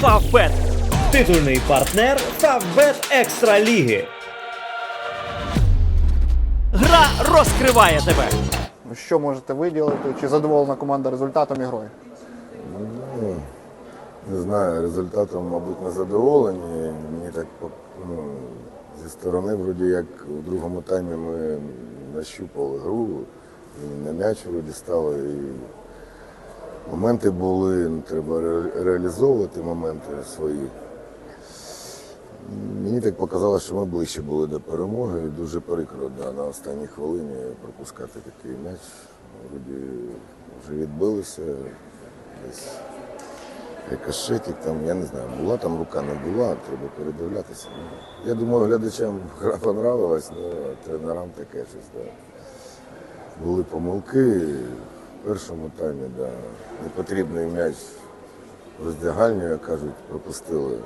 Фавбет. Титульний партнер Фавбет Екстра Ліги. Гра розкриває тебе. Що можете виділити? Чи задоволена команда результатом і грою? Ну, не знаю, результатом, мабуть, не задоволені. Мені так ну, зі сторони, вроді як у другому таймі ми нащупали гру, і на м'яч вроді стали. І моменти були, ну, треба реалізовувати моменти свої. Мені так показалось, що ми ближче були до перемоги. І дуже прикро да, на останній хвилині пропускати такий м'яч. Вроді вже відбилися десь рикошетик, там, я не знаю, була там рука, не була, треба передивлятися. Ну, Я думаю, глядачам гра понравилась, але тренерам таке щось. Да. Були помилки першому таймі, да. непотрібний м'яч роздягальню, як кажуть, пропустили.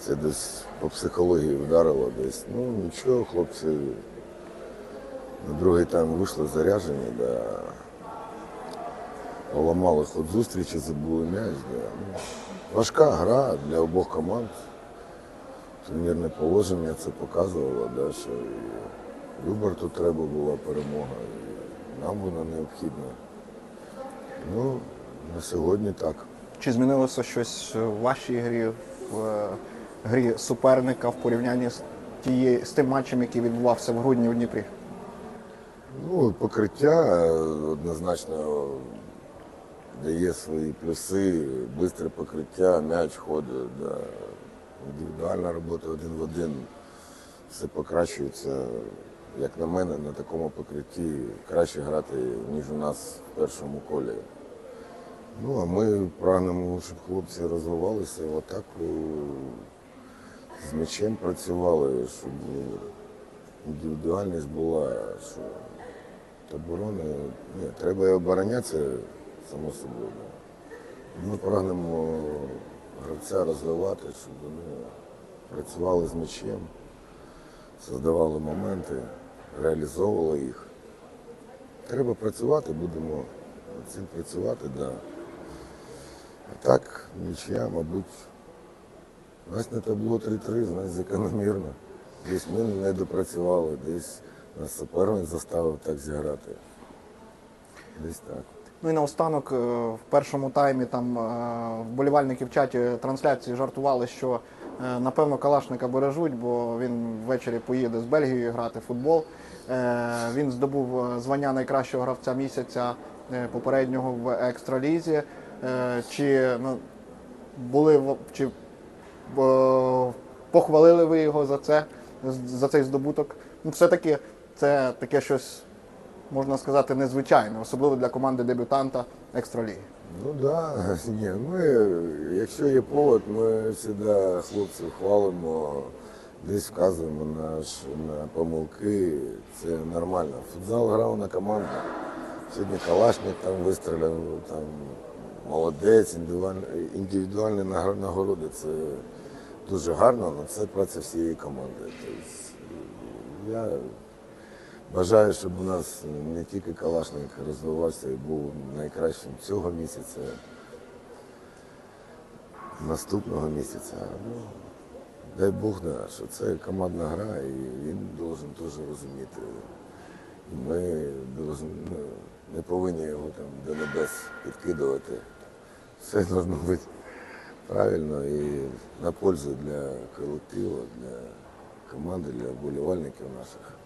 Це десь по психології вдарило десь. Ну нічого, хлопці на другий тайм вийшли заряжені, да. поламали ход зустрічі, забули м'яч. Да. Ну, важка гра для обох команд. Турнірне положення це показувало, да, що і Люберту треба була перемога, нам вона необхідна. Ну, на сьогодні так. Чи змінилося щось в вашій грі, в е, грі суперника в порівнянні з, тією, з тим матчем, який відбувався в грудні в Дніпрі? Ну, покриття е, однозначно дає свої плюси, швидке покриття, м'яч ходить, да. індивідуальна робота один в один. Все покращується, як на мене, на такому покритті краще грати, ніж у нас в першому колі. Ну, а ми прагнемо, щоб хлопці розвивалися в атаку, з м'ячем працювали, щоб індивідуальність була, що оборони, ні, треба і оборонятися, само собою. Ми прагнемо гравця розвивати, щоб вони працювали з м'ячем, создавали моменти, реалізовували їх. Треба працювати, будемо над цим працювати, да. А так, нічия, мабуть, нас на табло 3-3, значить, закономірно. Десь ми не допрацювали, десь нас суперник заставив так зіграти. Десь так. Ну і наостанок, е, в першому таймі там е, вболівальники в чаті трансляції жартували, що напевно Калашника бережуть, бо він ввечері поїде з Бельгією грати в футбол. Е, Він здобув е, звання найкращого гравця місяця е, попереднього в екстралізі. Е, Чи ну, були чи е, похвалили ви його за це, за цей здобуток? Ну, все-таки це таке щось можна сказати, незвичайне, особливо для команди дебютанта екстраліги. Ну да. ні, ми, якщо є повод, ми завжди хлопців хвалимо, десь вказуємо на, на помилки. Це нормально. Футзал грав на команду. Сьогодні Калашник там вистріляв, там молодець, індивідуальні нагороди. Це дуже гарно, але це праця всієї команди. Тобто, я Бажаю, щоб у нас не тільки Калашник розвивався і був найкращим цього місяця, наступного місяця. Ну, дай Бог, що це командна гра, і він должен теж розуміти. Ми ну, не повинні його там до небес підкидувати. Все має бути правильно і на пользу для колективу, для команди, для вболівальників наших.